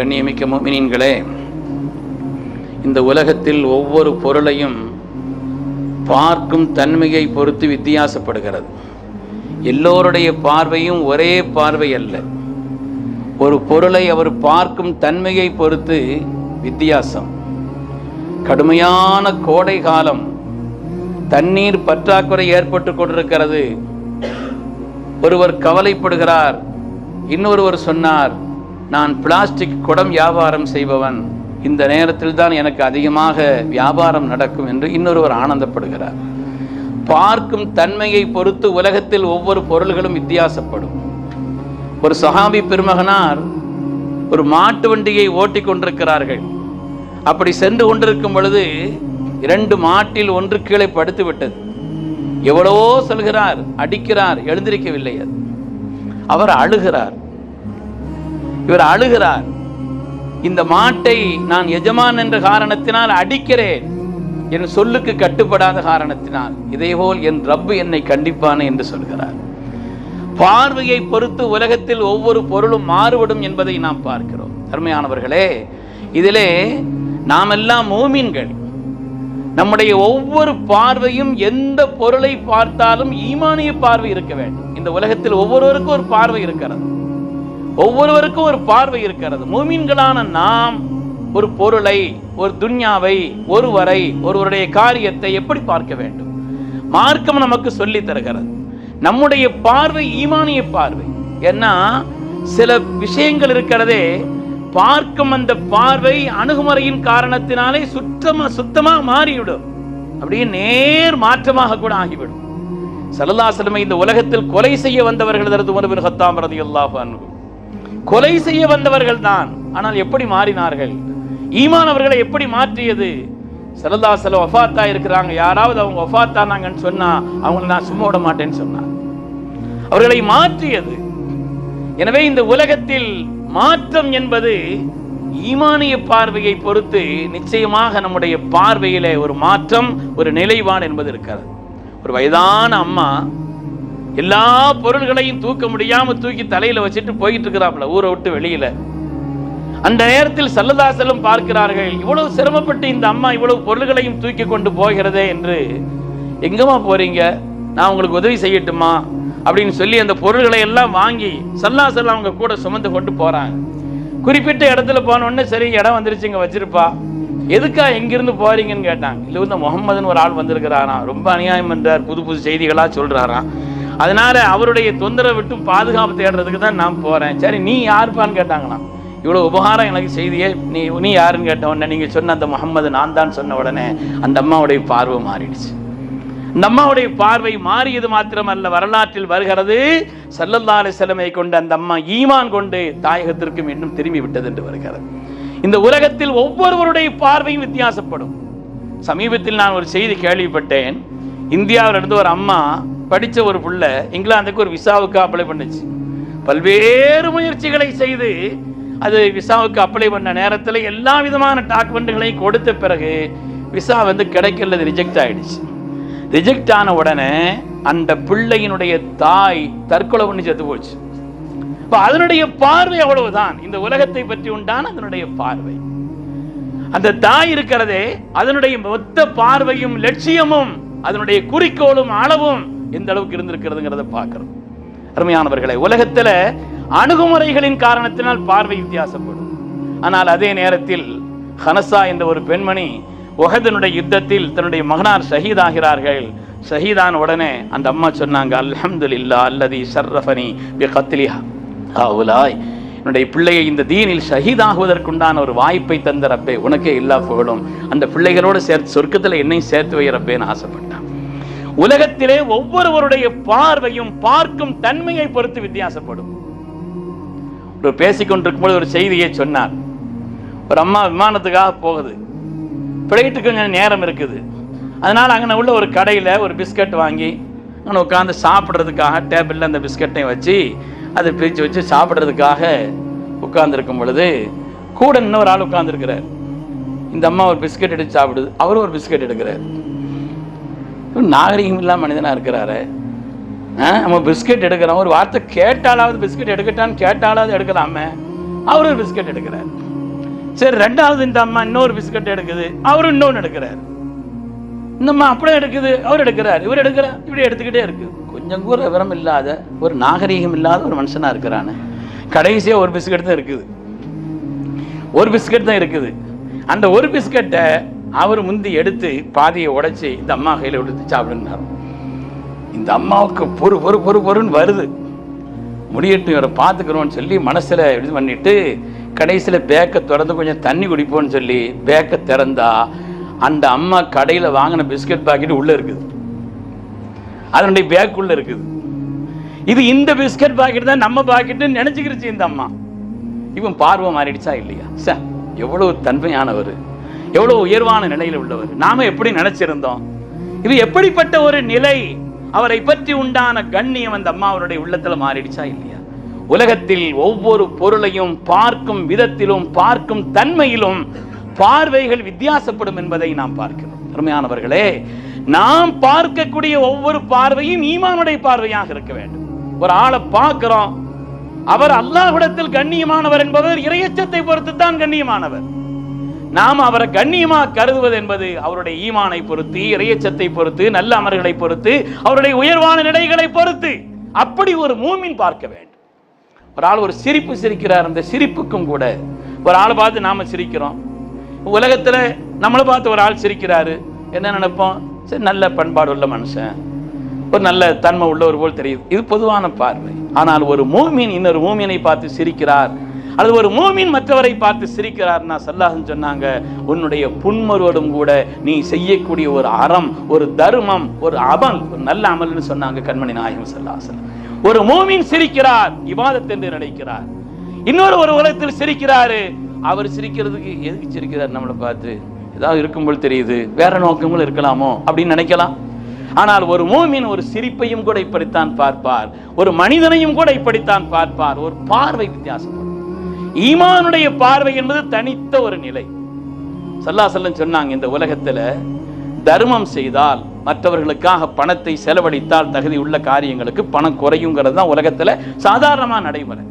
கண்ணியமிக்க மோமினின்களே இந்த உலகத்தில் ஒவ்வொரு பொருளையும் பார்க்கும் தன்மையை பொறுத்து வித்தியாசப்படுகிறது. எல்லோருடைய பார்வையும் ஒரே பார்வை அல்ல. ஒரு பொருளை அவர் பார்க்கும் தன்மையை பொறுத்து வித்தியாசம். கடுமையான கோடை காலம் தண்ணீர் பற்றாக்குறை ஏற்பட்டு கொண்டிருக்கிறது. ஒருவர் கவலைப்படுகிறார் இன்னொருவர் சொன்னார் நான் பிளாஸ்டிக் குடம் வியாபாரம் செய்பவன். இந்த நேரத்தில் தான் எனக்கு அதிகமாக வியாபாரம் நடக்கும் என்று இன்னொருவர் ஆனந்தப்படுகிறார். பார்க்கும் தன்மையை பொறுத்து உலகத்தில் ஒவ்வொரு பொருள்களும் வித்தியாசப்படும். ஒரு சஹாபி பெருமகனார் ஒரு மாட்டு வண்டியை ஓட்டிக் கொண்டிருக்கிறார்கள். அப்படி சென்று கொண்டிருக்கும் பொழுது இரண்டு மாட்டில் ஒன்று கீழே படுத்து விட்டது. எவ்வளவோ சொல்கிறார் அடிக்கிறார் எழுந்திருக்கவில்லை அது. அவர் அழுகிறார். இவர் அழுகிறார். இந்த மாட்டை நான் எஜமான் என்ற காரணத்தினால் அடிக்கிறேன். என் சொல்லுக்கு கட்டுப்படாத காரணத்தினால். இதேபோல் என் ரப்பு என்னை கண்டிப்பானே என்று சொல்கிறார். பார்வையை பொறுத்து உலகத்தில் ஒவ்வொரு பொருளும் மாறுபடும் என்பதை நாம் பார்க்கிறோம். அருமையானவர்களே இதிலே நாமெல்லாம் மூமின்கள். நம்முடைய ஒவ்வொரு பார்வையும் எந்த பொருளை பார்த்தாலும் ஈமானிய பார்வை இருக்க வேண்டும். இந்த உலகத்தில் ஒவ்வொருவருக்கும் ஒரு பார்வை இருக்கிறது. ஒவ்வொருவருக்கும் ஒரு பார்வை இருக்கிறது. மூமின்களான நாம் ஒரு பொருளை ஒரு துன்யாவை ஒருவரை ஒருவருடைய காரியத்தை எப்படி பார்க்க வேண்டும்? மார்க்கம் நமக்கு சொல்லி தருகிறது. நம்முடைய பார்வை ஈமானிய பார்வை. ஏன்னா சில விஷயங்கள் இருக்கிறதே பார்க்கும் அந்த பார்வை அணுகுமுறையின் காரணத்தினாலே சுத்தமா சுத்தமா மாறிவிடும். அப்படியே நேர் மாற்றமாக கூட ஆகிவிடும். சல்லல்லாஹு இந்த உலகத்தில் கொலை செய்ய வந்தவர்கள் தரது உமர் பின் ரதி அல்லாஹ் அன்ஹு. கொலை செய்ய வந்தவர்கள் தான் ஆனால் எப்படி மாறினார்கள்? ஈமான் அவர்களை எப்படி மாற்றியது? சல்லல்லா செல்லம் இருக்கிறாங்க. யாராவது அவங்க ஒஃபாத்தானாங்கன்னு சொன்னா அவங்களை நான் சும்மா விட மாட்டேன்னு சொன்னார் அவர்களை மாற்றியது. எனவே இந்த உலகத்தில் மாற்றம் என்பது ஈமானிய பார்வையை பொறுத்து நிச்சயமாக நம்முடைய பார்வையிலே ஒரு மாற்றம் ஒரு நிலைவான் என்பது இருக்கிறது. ஒரு வயதான அம்மா எல்லா பொருள்களையும் தூக்க முடியாம தூக்கி தலையில வச்சுட்டு போயிட்டு இருக்கிறாப்ல ஊரை விட்டு வெளியில. அந்த நேரத்தில் சல்லதாசலம் பார்க்கிறார்கள் இவ்வளவு சிரமப்பட்டு இந்த அம்மா இவ்வளவு பொருள்களையும் தூக்கி கொண்டு போகிறதே என்று. எங்கம்மா போறீங்க? நான் உங்களுக்கு உதவி செய்யட்டுமா? அப்படின்னு சொல்லி அந்த பொருள்களை எல்லாம் வாங்கி சல்லாசல் அவங்க கூட சுமந்து கொண்டு போறாங்க. குறிப்பிட்ட இடத்துல போனோடனே சரி இடம் வந்துருச்சு இங்க வச்சிருப்பா. எதுக்கா எங்கிருந்து போறீங்கன்னு கேட்டாங்க. இல்லை இந்த முகமதுன்னு ஒரு ஆள் வந்திருக்கிறாராம். ரொம்ப அநியாயம் பண்றார் புது புது செய்திகளா சொல்றாராம். அதனால அவருடைய தொந்தரவை விட்டு பாதுகாப்பு தேடுறதுக்கு தான் நான் போறேன். சரி நீ யாருப்பான்னு கேட்டாங்களாம் இவ்வளோ உபகாரம் எனக்கு செய்தியே நீ நீ யாருன்னு கேட்ட உடனே நீங்கள் சொன்ன அந்த முகம்மது நான் தான் சொன்ன உடனே அந்த அம்மாவுடைய பார்வை மாறிடுச்சு. இந்த அம்மாவுடைய பார்வை மாறியது மாத்திரமல்ல வரலாற்றில் வருகிறது. சல்லல்லா செலமை கொண்டு அந்த அம்மா ஈமான் கொண்டு தாயகத்திற்கும் இன்னும் திரும்பி விட்டது என்று வருகிறது. இந்த உலகத்தில் ஒவ்வொருவருடைய பார்வையும் வித்தியாசப்படும். சமீபத்தில் நான் ஒரு செய்தி கேள்விப்பட்டேன். இந்தியாவில் இருந்து ஒரு அம்மா படித்த ஒரு பிள்ளை இங்கிலாந்துக்கு ஒரு விசாவுக்கு அப்ளை பண்ணுச்சு. பல்வேறு முயற்சிகளை செய்து அது விசாவுக்கு அப்ளை பண்ண நேரத்தில் எல்லா விதமான டாக்குமெண்ட்டுகளையும் கொடுத்த பிறகு விசா வந்து கிடைக்கல ரிஜெக்ட் ஆகிடுச்சு ரிஜெக்ட் ஆன உடனே அந்த பிள்ளையினுடைய தாய் தற்கொலை பண்ணி செத்து போச்சு. இப்போ அதனுடைய பார்வை அவ்வளவுதான். இந்த உலகத்தை பற்றி உண்டான அதனுடைய பார்வை. அந்த தாய் இருக்கிறதே அதனுடைய மொத்த பார்வையும் லட்சியமும் அதனுடைய குறிக்கோளும் அளவும் எந்த அளவுக்கு இருந்திருக்கிறதுங்கிறத பார்க்கறோம். அருமையானவர்களை உலகத்துல அணுகுமுறைகளின் காரணத்தினால் பார்வை வித்தியாசப்படும். ஆனால் அதே நேரத்தில் ஹனசா என்ற ஒரு பெண்மணி ஒஹதனுடைய யுத்தத்தில் தன்னுடைய மகனார் ஷஹீதாகிறார்கள். ஷஹீதான உடனே அந்த அம்மா சொன்னாங்க அல்ஹம்துலில்லா அல்லதி ஷர்ரஃபனி பி கத்லிஹா என்னுடைய பிள்ளையை இந்த தீனில் ஷஹீதாகுவதற்குண்டான ஒரு வாய்ப்பை தந்த ரப்பே உனக்கே எல்லா புகழும் அந்த பிள்ளைகளோடு சேர்த்து சொர்க்கத்தில் என்னையும் சேர்த்து வைக்கிறப்பேன்னு ஆசைப்படும் உலகத்திலே ஒவ்வொருவருடைய பார்வையும் பார்க்கும் தன்மையை பொறுத்து வித்தியாசப்படும். ஒரு பேசிக்கொண்டிருக்கும்போது ஒரு செய்தியை சொன்னார். ஒரு அம்மா விமானத்துக்காக போகுது. பிளைட்டு கொஞ்சம் நேரம் இருக்குது. அதனால் அங்கே உள்ள ஒரு கடையில் ஒரு பிஸ்கட் வாங்கி அங்கே உட்காந்து சாப்பிட்றதுக்காக டேபிளில் அந்த பிஸ்கட்டையும் வச்சு அதை பிரித்து வச்சு சாப்பிட்றதுக்காக உட்காந்துருக்கும் பொழுது கூட இன்னொரு ஆள் உட்காந்துருக்கிறார் இந்த அம்மா ஒரு பிஸ்கட் எடுத்து சாப்பிடுது. அவரும் ஒரு பிஸ்கட் எடுக்கிறார். நாகரிகம் இல்லாமல் மனிதனாக இருக்கிறாரு. ஆ, நம்ம பிஸ்கட் எடுக்கிறோம். ஒரு வார்த்தை கேட்டாலாவது பிஸ்கட் எடுக்கட்டான்னு கேட்டாலாவது எடுக்கலாமே. அவர் ஒரு பிஸ்கட் எடுக்கிறார். சரி ரெண்டாவது இந்த அம்மா இன்னொரு பிஸ்கட் எடுக்குது. அவரும் இன்னொன்று எடுக்கிறார். இந்த அம்மா அப்படியே எடுக்குது. அவர் எடுக்கிறார். இவர் எடுக்கிறார் இப்படி எடுத்துக்கிட்டே இருக்கு. கொஞ்சம் கூட விவரம் இல்லாத ஒரு நாகரீகம் இல்லாத ஒரு மனுஷனாக இருக்கிறானு. கடைசியாக ஒரு பிஸ்கட் தான் இருக்குது. ஒரு பிஸ்கட் தான் இருக்குது. அந்த ஒரு பிஸ்கட்டை அவர் முந்தி எடுத்து பாதியை உடைச்சி இந்த அம்மா கையில் எடுத்து சாப்பிடுனார். இந்த அம்மாவுக்கு பொறு பொறு பொறு பொறுன்னு வருது. முடியட்டும் இவரை பார்த்துக்கிறோன்னு சொல்லி மனசில் இது பண்ணிட்டு கடைசியில் பேக்கை திறந்து கொஞ்சம் தண்ணி குடிப்போன்னு சொல்லி பேக்கை திறந்தா அந்த அம்மா கடையில் வாங்கின பிஸ்கட் பாக்கெட் உள்ளே இருக்குது. அதனுடைய பேக்குள்ளே இருக்குது. இது இந்த பிஸ்கட் பாக்கெட் தான் நம்ம பாக்கெட்டுன்னு நினச்சிக்கிருச்சு இந்த அம்மா. இவன் பார்வை மாறிடுச்சா இல்லையா? சார் எவ்வளோ தன்மையானவர். எவ்வளவு உயர்வான நிலையில் உள்ளவர். நாம எப்படி நினைச்சிருந்தோம்? இது எப்படிப்பட்ட ஒரு நிலை? அவரை பற்றி உண்டான கண்ணியம் அந்த அம்மாவனுடைய உள்ளத்துல மாறிடுச்சா இல்லையா? உலகத்தில் ஒவ்வொரு பொருளையும் பார்க்கும் விதத்திலும் பார்க்கும் தன்மையிலும் பார்வைகள் வித்தியாசப்படும் என்பதை நாம் பார்க்கிறோம். அருமையானவர்களே நாம் பார்க்கக்கூடிய ஒவ்வொரு பார்வையும் ஈமானுடைய பார்வையாக இருக்க வேண்டும். ஒரு ஆளை பார்க்கிறோம். அவர் அல்லாஹ்விடத்தில் கண்ணியமானவர் என்பவர் இரையச்சத்தை பொறுத்து தான் கண்ணியமானவர். நாம் அவரை கண்ணியமா கருதுவது என்பது அவருடைய ஈமானை பொறுத்து இறையச்சத்தை பொறுத்து நல்ல அமர்களை பொறுத்து அவருடைய உயர்வான நிலைகளை பொறுத்து. அப்படி ஒரு மூமின் பார்க்க வேண்டும். ஒரு ஆள் ஒரு சிரிப்பு சிரிக்கிறார் அந்த சிரிப்புக்கும் கூட. ஒரு ஆளை பார்த்து நாம சிரிக்கிறோம். உலகத்துல நம்மளை பார்த்து ஒரு ஆள் சிரிக்கிறாரு. என்ன நினைப்போம்? சரி நல்ல பண்பாடு உள்ள மனுஷன். ஒரு நல்ல தன்மை உள்ளவர் போல் தெரியுது. இது பொதுவான பார்வை. ஆனால் ஒரு மூமின் இன்னொரு மூமினை பார்த்து சிரிக்கிறார். அல்லது ஒரு மூமின் மற்றவரை பார்த்து சிரிக்கிறார்னா சல்லாஹன் சொன்னாங்க உன்னுடைய புன்மருவடும் கூட நீ செய்யக்கூடிய ஒரு அறம் ஒரு தர்மம் ஒரு அமல் ஒரு நல்ல அமல்னு சொன்னாங்க கண்மணி நாயகம் சல்லாஹன் ஒரு மூமின் சிரிக்கிறார் இவாதத் என்று நினைக்கிறார். இன்னொரு ஒரு உலகத்தில் சிரிக்கிறாரு அவர் சிரிக்கிறதுக்கு எதுக்கு சிரிக்கிறார் நம்மளை பார்த்து? ஏதாவது இருக்கும்போது தெரியுது வேற நோக்கங்களும் இருக்கலாமோ அப்படின்னு நினைக்கலாம். ஆனால் ஒரு மூமின் ஒரு சிரிப்பையும் கூட இப்படித்தான் பார்ப்பார் ஒரு மனிதனையும் கூட இப்படித்தான் பார்ப்பார் ஒரு பார்வை வித்தியாசப்படும் ஈமானுடைய பார்வை என்பது தனித்த ஒரு நிலை. சல்லா செல்லன் சொன்னாங்க இந்த உலகத்தில் தர்மம் செய்தால் மற்றவர்களுக்காக பணத்தை செலவழித்தால் தகுதி உள்ள காரியங்களுக்கு பணம் குறையுங்கிறது தான் உலகத்துல சாதாரணமாக நடைமுறை.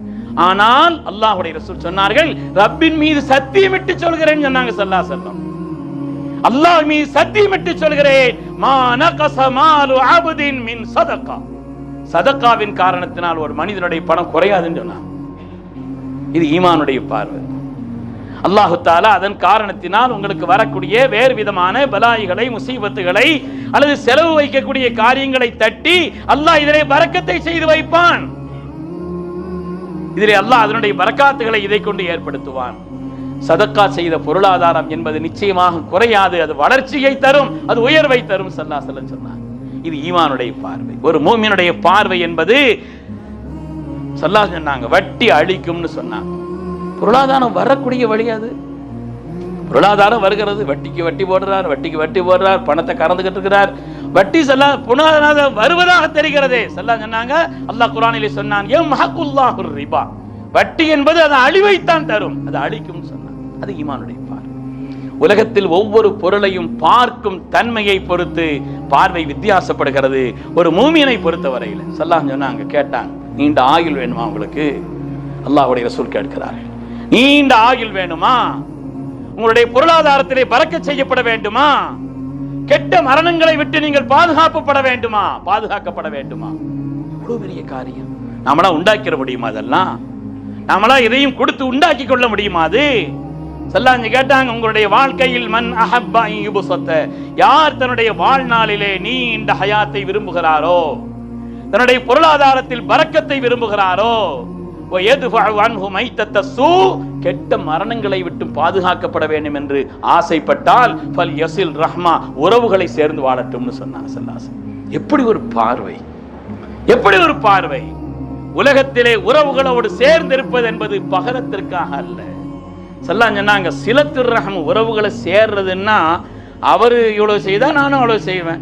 ஆனால் அல்லாஹுடைய ரசூல் சொன்னார்கள் ரப்பின் மீது சத்தியமிட்டு சொல்கிறேன்னு சொன்னாங்க சல்லா செல்லம். அல்லாஹ் மீது சத்தியமிட்டு சொல்கிறேன். மா நகஸ மின் சதகா சதக்காவின் காரணத்தினால் ஒரு மனிதனுடைய பணம் குறையாதுன்னு சொன்னான் இது ஈமானுடைய பார்வை. அல்லாஹு தாலா அதன் காரணத்தினால் உங்களுக்கு வரக்கூடிய வேறு விதமான பலாய்களை முசீபத்துகளை அல்லது செலவு வைக்கக்கூடிய காரியங்களை தட்டி அல்லாஹ் இதனை வரக்கத்தை செய்து வைப்பான். இதிலே அல்லாஹ் அதனுடைய வரக்காத்துகளை இதை கொண்டு ஏற்படுத்துவான். சதக்கா செய்த பொருளாதாரம் என்பது நிச்சயமாக குறையாது அது வளர்ச்சியை தரும் அது உயர்வை தரும் சல்லா செல்லம் சொன்னார். இது ஈமானுடைய பார்வை. ஒரு மூமியனுடைய பார்வை என்பது சல்லா சொன்னாங்க வட்டி அழிக்கும்னு சொன்னாங்க. பொருளாதாரம் வரக்கூடிய வழி அது. பொருளாதாரம் வருகிறது வட்டிக்கு வட்டி போடுறார் வட்டிக்கு வட்டி போடுறார் பணத்தை கறந்துகிட்டு இருக்கிறார். வட்டி செல்லா பொருளாதாரம் வருவதாக தெரிகிறதே. செல்லா சொன்னாங்க அல்லாஹ் குரானிலே சொன்னான் ஏன் ஹக்குல்லாஹுர் ரிபா. வட்டி என்பது அது அழிவைத்தான் தரும். அது அழிக்கும் சொன்னான் அது ஈமானுடைய பார்வை உலகத்தில் ஒவ்வொரு பொருளையும் பார்க்கும் தன்மையை பொறுத்து பார்வை வித்தியாசப்படுகிறது. ஒரு மூமியனை பொறுத்த வரையில் சொல்லாஹ் சொன்னாங்க கேட்டாங்க நீண்ட ஆயுள் வேணுமா உங்களுக்கு? அல்லாஹுடைய ரசூல் கேட்கிறார்கள் நீண்ட ஆயுள் வேணுமா? உங்களுடைய பொருளாதாரத்திலே பறக்க செய்யப்பட வேண்டுமா? கெட்ட மரணங்களை விட்டு நீங்கள் பாதுகாக்கப்பட வேண்டுமா? பாதுகாக்கப்பட வேண்டுமா? இவ்வளவு பெரிய காரியம். நாமளா உண்டாக்கிற முடியுமா அதெல்லாம்? நாமளா இதையும் கொடுத்து உண்டாக்கி கொள்ள முடியுமா அது? சொல்லாங்க கேட்டாங்க உங்களுடைய வாழ்க்கையில் மன் அஹப்பா யார் தன்னுடைய வாழ்நாளிலே நீண்ட ஹயாத்தை விரும்புகிறாரோ? தன்னுடைய பொருளாதாரத்தில் பறக்கத்தை விரும்புகிறாரோ? கெட்ட மரணங்களை விட்டு பாதுகாக்கப்பட வேண்டும் என்று ஆசைப்பட்டால் ஃபல் யசில் ரஹ்மா உறவுகளை சேர்ந்து வாழட்டும்னு சொன்னார் சல்லாசன் எப்படி ஒரு பார்வை? எப்படி ஒரு பார்வை? உலகத்திலே உறவுகளோடு சேர்ந்து இருப்பது என்பது பகரத்திற்காக அல்ல. சொல்லா சொன்னாங்க சில திரு ரஹம் உறவுகளை சேர்றதுன்னா அவர் இவ்வளவு செய்தா நானும் அவ்வளவு செய்வேன்.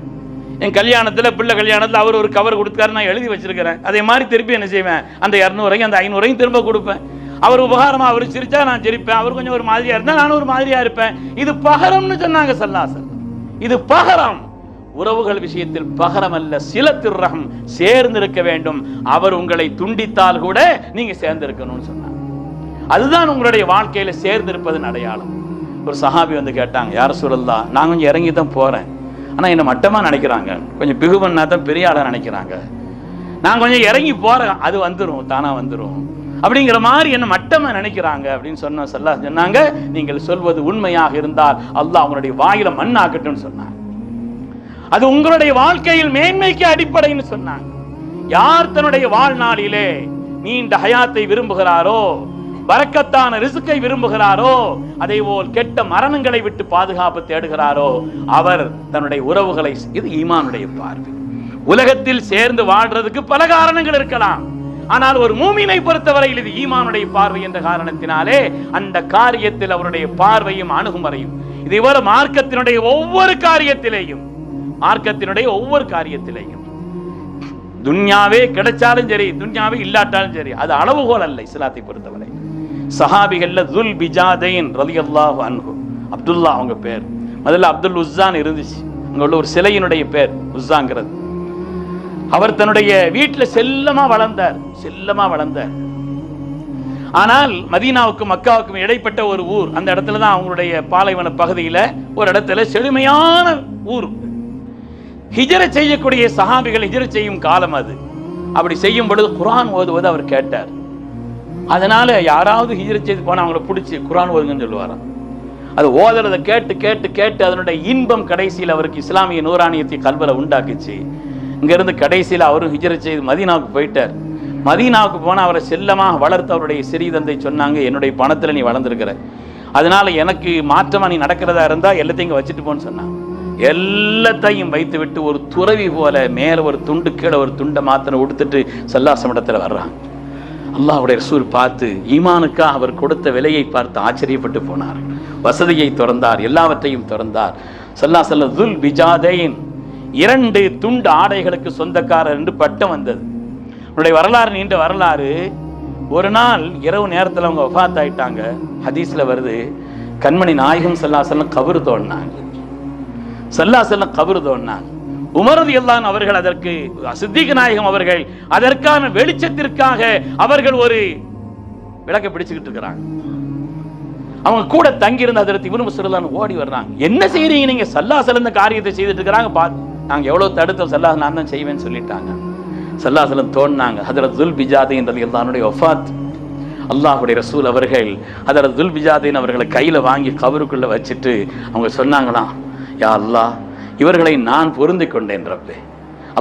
என் கல்யாணத்தில் பிள்ளை கல்யாணத்தில் அவர் ஒரு கவர் கொடுத்தாரு நான் எழுதி வச்சிருக்கிறேன். அதே மாதிரி திருப்பி என்ன செய்வேன்? அந்த இரநூறையும் அந்த ஐநூறையும் திரும்ப கொடுப்பேன். அவர் உபகாரமாக அவர் சிரிச்சா நான் சிரிப்பேன். அவர் கொஞ்சம் ஒரு மாதிரியாக இருந்தால் நானும் ஒரு மாதிரியாக இருப்பேன். இது பகரம்னு சொன்னாங்க சல்லாசன். இது பகரம். உறவுகள் விஷயத்தில் பகரம் அல்ல சில திருரகம் சேர்ந்து இருக்க வேண்டும். அவர் உங்களை துண்டித்தால் கூட நீங்க சேர்ந்து இருக்கணும்னு சொன்னாங்க அதுதான் உங்களுடைய வாழ்க்கையில சேர்ந்திருப்பதன் அடையாளம். ஒரு சஹாபி வந்து கேட்டாங்க யார சொல்லலாம் நான் கொஞ்சம் இறங்கி தான் போறேன். ஆனால் என்னை மட்டமாக நினைக்கிறாங்க? கொஞ்சம் பிகுவன்னா தான் பெரிய ஆளாக நினைக்கிறாங்க. நான் கொஞ்சம் இறங்கி போகிறேன் அது வந்துடும் தானாக வந்துடும் அப்படிங்கிற மாதிரி என்ன மட்டமாக நினைக்கிறாங்க அப்படின்னு சொன்ன சொல்ல சொன்னாங்க. நீங்கள் சொல்வது உண்மையாக இருந்தால் அல்லாஹ் அவங்களுடைய வாயில மண்ணாக்கட்டும்னு சொன்னாங்க அது உங்களுடைய வாழ்க்கையில் மேன்மைக்கு அடிப்படைன்னு சொன்னாங்க. யார் தன்னுடைய வாழ்நாளிலே நீண்ட ஹயாத்தை விரும்புகிறாரோ வரக்கத்தான ரிசுக்கை விரும்புகிறாரோ அதே போல் கெட்ட மரணங்களை விட்டு பாதுகாப்பு தேடுகிறாரோ அவர் தன்னுடைய உறவுகளை இது ஈமானுடைய பார்வை. உலகத்தில் சேர்ந்து வாழ்றதுக்கு பல காரணங்கள் இருக்கலாம். ஆனால் ஒரு மூமினை பொறுத்தவரையில் இது ஈமானுடைய பார்வை என்ற காரணத்தினாலே அந்த காரியத்தில் அவருடைய பார்வையும் அணுகுமுறையும் இதே போல மார்க்கத்தினுடைய ஒவ்வொரு காரியத்திலேயும் மார்க்கத்தினுடைய ஒவ்வொரு காரியத்திலேயும். துன்யாவே கிடைச்சாலும் சரி துன்யாவே இல்லாட்டாலும் சரி அது அளவுகோல் அல்ல இஸ்லாத்தை பொறுத்தவரை. சஹாபிகள்ல துல் பிஜாதைன் ரலியல்லாஹு அன்ஹு. அப்துல்லா அவங்க பேர். முதல்ல அப்துல் உஸ்ஸான் இருந்துச்சு. அங்க உள்ள ஒரு சிலையினுடைய பேர் உஸ்ஸாங்கிறது. அவர் தன்னுடைய வீட்டில் செல்லமா வளர்ந்தார். செல்லமா வளர்ந்தார். ஆனால் மதீனாவுக்கும் மக்காவுக்கும் இடைப்பட்ட ஒரு ஊர். அந்த இடத்துல தான் அவங்களுடைய பாலைவன பகுதியில் ஒரு இடத்துல செழுமையான ஊர். ஹிஜரை செய்யக்கூடிய சஹாபிகள் ஹிஜர செய்யும் காலம் அது. அப்படி செய்யும் பொழுது குரான் ஓதுவது அவர் கேட்டார். அதனால யாராவது ஹிஜரை செய்து போனால் அவங்கள பிடிச்சி குரான் ஓதுங்கன்னு சொல்லுவாராம். அது ஓதுறதை கேட்டு கேட்டு கேட்டு அதனுடைய இன்பம் கடைசியில் அவருக்கு இஸ்லாமிய நூறானியத்தை கல்வலை உண்டாக்குச்சு. இங்கேருந்து கடைசியில் அவரும் ஹிஜரை செய்து மதீனாவுக்கு போயிட்டார். மதீனாவுக்கு போனால் அவரை செல்லமாக வளர்த்து அவருடைய சிறிதந்தை சொன்னாங்க என்னுடைய பணத்தில் நீ வளர்ந்துருக்கிற. அதனால் எனக்கு மாற்றமாக நீ நடக்கிறதா இருந்தால் எல்லாத்தையும் இங்கே வச்சுட்டு போன்னு சொன்னான் எல்லாத்தையும் வைத்து விட்டு ஒரு துறவி போல மேலே ஒரு துண்டு கீழே ஒரு துண்டை மாத்திரம் உடுத்துட்டு சல்லாசமிடத்தில் வர்றான். அல்லாஹுடைய ரசூல் பார்த்து ஈமானுக்காக அவர் கொடுத்த விலையை பார்த்து ஆச்சரியப்பட்டு போனார். வசதியை திறந்தார் எல்லாவற்றையும் திறந்தார். சல்லா சல்ல துல் பிஜாதேயின் இரண்டு துண்டு ஆடைகளுக்கு சொந்தக்காரர் என்று பட்டம் வந்தது. உன்னுடைய வரலாறு நீண்ட வரலாறு. ஒரு நாள் இரவு நேரத்தில் அவங்க வஃபாத் ஆயிட்டாங்க ஹதீஸ்ல வருது கண்மணி நாயகம் சல்லா செல்லம் கபரு தோணினாங்க சல்லா செல்லம் கபரு தோடினாங்க உமரது எல்லாம் அவர்கள் அதற்கு சித்திக நாயகம் அவர்கள் அதற்கான வெளிச்சத்திற்காக அவர்கள் ஒரு விளக்க பிடிச்சுக்கிட்டு இருக்கிறாங்க. அவங்க கூட தங்கியிருந்த அதற்கு இவனு ஓடி வர்றாங்க. என்ன செய்யறீங்க நீங்க? சல்லா சிறந்த காரியத்தை செய்துட்டு இருக்கிறாங்க. பா நாங்க எவ்வளவு தடுத்தோம்? சல்லா நான் தான் செய்வேன்னு சொல்லிட்டாங்க. சல்லாசலம் தோணினாங்க ஹதரத் துல் என்றது எல்லாருடைய ஒஃபாத் அல்லாஹுடைய ரசூல் அவர்கள் அதில் துல் பிஜாதின் அவர்களை கையில் வாங்கி கவருக்குள்ளே வச்சுட்டு அவங்க சொன்னாங்களாம் யா அல்லாஹ் இவர்களை நான் பொருந்தி கொண்டேன் ரப்பே.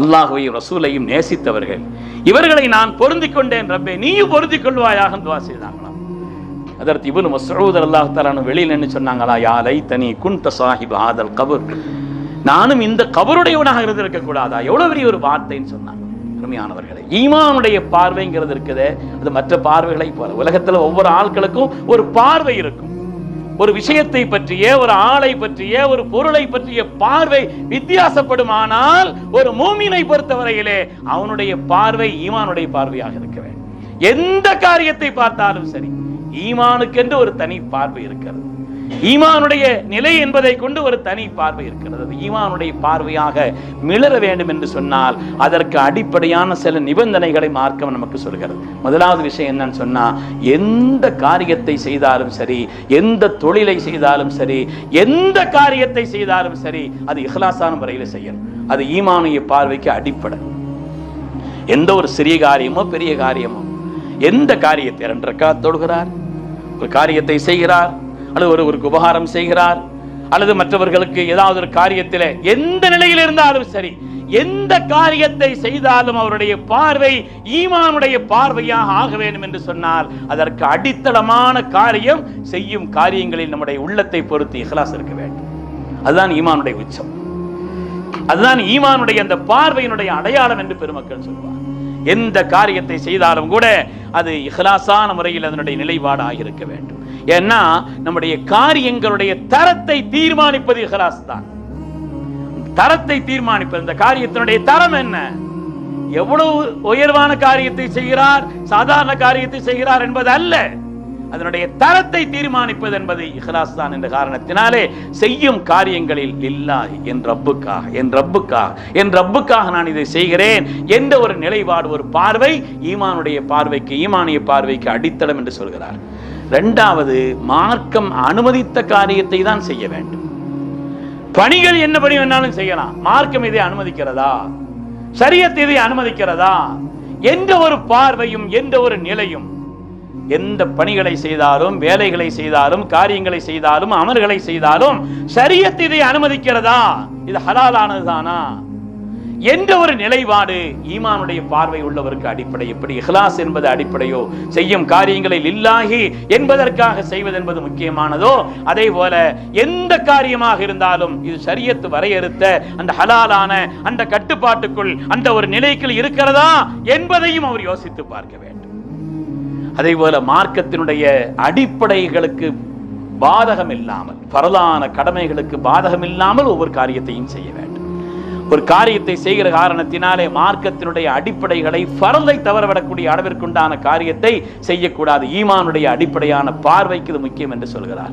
அல்லாஹுவையும் ரசூலையும் நேசித்தவர்கள். இவர்களை நான் பொருந்தி கொண்டேன் ரப்பே. நீயும் பொருந்தி கொள்வாயாக துவா செய்தாங்களாம். அதற்கு இவனு மசூத் அல்லாஹ் தலானு வெளியில் என்ன சொன்னாங்களா யா தனி குண்ட சாஹிப் ஆதல் கபூர். நானும் இந்த கபருடையவனாக இருந்திருக்க கூடாதா? எவ்வளவு பெரிய ஒரு வார்த்தைன்னு சொன்னாங்க. அருமையானவர்களே ஈமானுடைய பார்வைங்கிறது இருக்குது. அது மற்ற பார்வைகளை போல. உலகத்தில் ஒவ்வொரு ஆட்களுக்கும் ஒரு பார்வை இருக்கும். ஒரு விஷயத்தை பற்றிய ஒரு ஆளை பற்றிய ஒரு பொருளை பற்றிய பார்வை வித்தியாசப்படுமானால் ஒரு மூமினை பொறுத்தவரையிலே அவனுடைய பார்வை ஈமானுடைய பார்வையாக இருக்கிற எந்த காரியத்தை பார்த்தாலும் சரி ஈமானுக்கென்று ஒரு தனி பார்வை இருக்கிறது. ஈமானுடைய நிலை என்பதை கொண்டு ஒரு தனி பார்வை இருக்கிறது. ஈமானுடைய பார்வையாக மிளர வேண்டும் என்று சொன்னால் அதற்கு அடிப்படையான சில நிபந்தனைகளை மார்க்கம் நமக்கு சொல்கிறது. முதலாவது விஷயம் என்னன்னு சொன்னா எந்த காரியத்தை செய்தாலும் சரி எந்த தொழிலை செய்தாலும் சரி எந்த காரியத்தை செய்தாலும் சரி அது இஹ்லாசான முறையில் செய்யணும். அது ஈமானுடைய பார்வைக்கு அடிப்படை. எந்த ஒரு சிறிய காரியமோ பெரிய காரியமோ எந்த காரியத்தை இரண்டு தொழுகிறார் ஒரு காரியத்தை செய்கிறார் அல்லது ஒரு ஒரு உபகாரம் செய்கிறார் அல்லது மற்றவர்களுக்கு ஏதாவது ஒரு காரியத்தில் எந்த நிலையில் இருந்தாலும் சரி எந்த காரியத்தை செய்தாலும் அவருடைய பார்வை ஈமானுடைய பார்வையாக ஆக வேண்டும் என்று சொன்னால் அதற்கு அடித்தளமான காரியம் செய்யும் காரியங்களில் நம்முடைய உள்ளத்தை பொறுத்து இஹ்லாஸ் இருக்க வேண்டும். அதுதான் ஈமானுடைய உச்சம். அதுதான் ஈமானுடைய அந்த பார்வையினுடைய அடையாளம் என்று பெருமக்கள் சொல்வார் எந்த காரியத்தை செய்தாலும் கூட அது இஹ்லாசான முறையில் அதனுடைய நிலைப்பாடாக இருக்க வேண்டும். ஏன்னா நம்முடைய காரியங்களுடைய தரத்தை தீர்மானிப்பது இஹ்லாஸ் தான். தரத்தை தீர்மானிப்பது இந்த காரியத்தினுடைய தரம் என்ன? எவ்வளவு உயர்வான காரியத்தை செய்கிறார் சாதாரண காரியத்தை செய்கிறார் என்பது அல்ல. அதனுடைய தரத்தை தீர்மானிப்பது என்பது இஹ்லாஸ் தான் என்ற காரணத்தினாலே செய்யும் காரியங்களில் இல்லா என் ரப்புக்காக என் ரப்புக்காக என் ரப்புக்காக நான் இதை செய்கிறேன் என்ற ஒரு நிலைப்பாடு ஒரு பார்வை ஈமானுடைய பார்வைக்கு ஈமானிய பார்வைக்கு அடித்தளம் என்று சொல்கிறார். ரெண்டாவது மார்க்கம் அனுமதித்த காரியத்தை தான் செய்ய வேண்டும். பணிகள் என்ன பணி வேணாலும் செய்யலாம். மார்க்கம் இதை அனுமதிக்கிறதா? சரியத் இதை அனுமதிக்கிறதா? எந்த ஒரு பார்வையும் எந்த ஒரு நிலையும் எந்த பணிகளை செய்தாலும் வேலைகளை செய்தாலும் காரியங்களை செய்தாலும் அமல்களை செய்தாலும் சரியத்தை இதை அனுமதிக்கிறதா? இது ஹலாலானதுதானா? என்ற ஒரு நிலைப்பாடு ஈமானுடைய பார்வை உள்ளவருக்கு அடிப்படை? எப்படி இஹ்லாஸ் என்பது அடிப்படையோ? செய்யும் காரியங்களை இல்லாகி என்பதற்காக செய்வது என்பது முக்கியமானதோ? அதே போல எந்த காரியமாக இருந்தாலும் இது சரியத்து வரையறுத்த அந்த ஹலாலான அந்த கட்டுப்பாட்டுக்குள் அந்த ஒரு நிலைக்குள் இருக்கிறதா என்பதையும் அவர் யோசித்து பார்க்க வேண்டும். அதே போல மார்க்கத்தினுடைய அடிப்படைகளுக்கு பாதகம் இல்லாமல் பரலான கடமைகளுக்கு பாதகம் இல்லாமல் ஒவ்வொரு காரியத்தையும் செய்ய வேண்டும். ஒரு காரியத்தை செய்கிற காரணத்தினாலே மார்க்கத்தினுடைய அடிப்படைகளை பரலை தவறவிடக்கூடிய அளவிற்குண்டான காரியத்தை செய்யக்கூடாது. ஈமானுடைய அடிப்படையான பார்வைக்கு இது முக்கியம் என்று சொல்கிறார்.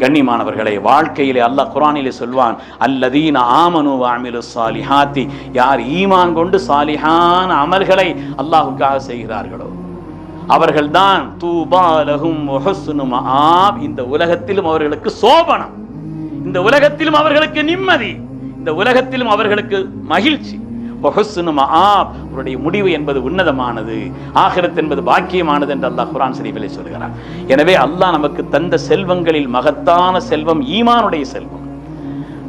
கண்ணியமானவர்களை வாழ்க்கையிலே அல்லாஹ் குரானிலே சொல்வான் அல்லதீன ஆமனு வாமிலு சாலிஹாத்தி யார் ஈமான் கொண்டு சாலிஹான அமல்களை அல்லாஹுக்காக செய்கிறார்களோ அவர்கள்தான் தூபாலகும் ஆம் இந்த உலகத்திலும் அவர்களுக்கு சோபனம் இந்த உலகத்திலும் அவர்களுக்கு நிம்மதி. இந்த உலகத்திலும் அவர்களுக்கு மகிழ்ச்சி. அவருடைய முடிவு என்பது உன்னதமானது. ஆகிரத் என்பது பாக்கியமானது என்று அல்லாஹ் குரான் சரீபிலே சொல்கிறார் எனவே அல்லாஹ் நமக்கு தந்த செல்வங்களில் மகத்தான செல்வம் ஈமானுடைய செல்வம்.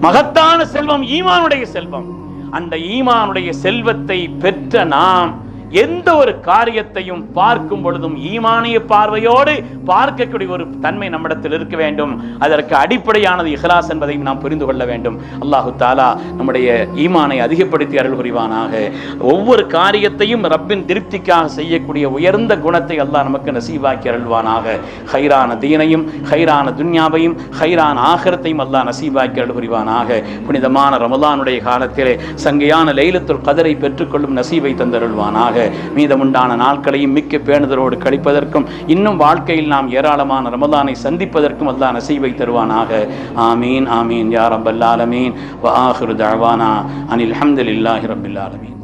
மகத்தான செல்வம் ஈமானுடைய செல்வம். அந்த ஈமானுடைய செல்வத்தை பெற்ற நாம் எந்த ஒரு காரியத்தையும் பார்க்கும் பொழுதும் ஈமானிய பார்வையோடு பார்க்கக்கூடிய ஒரு தன்மை நம்மிடத்தில் இருக்க வேண்டும். அதற்கு அடிப்படையானது இஹ்லாஸ் என்பதையும் நாம் புரிந்து கொள்ள வேண்டும். அல்லாஹு தாலா நம்முடைய ஈமானை அதிகப்படுத்தி அருள் புரிவானாக. ஒவ்வொரு காரியத்தையும் ரப்பின் திருப்திக்காக செய்யக்கூடிய உயர்ந்த குணத்தை அல்லாஹ் நமக்கு நசீவாக்கி அருள்வானாக. ஹைரான தீனையும் ஹைரான துன்யாவையும் ஹைரான ஆகரத்தையும் அல்லாஹ் நசீவாக்கி அருள் புரிவானாக. புனிதமான ரமலானுடைய காலத்திலே சங்கையான லைலத்துள் கதரை பெற்றுக்கொள்ளும் நசீவை தந்தருள்வானாக. மீதமுண்டான நாட்களையும் மிக்க பேணுதலோடு கழிப்பதற்கும் இன்னும் வாழ்க்கையில் நாம் ஏராளமான ரமதானை சந்திப்பதற்கும் அல்லா நசீவை தருவானாக. ஆமீன் ஆமீன் யா ரப்பல் ஆலமீன். வ ஆஹிரு அனில் அஹமதுல்லாஹி ரபில்லாலமீன்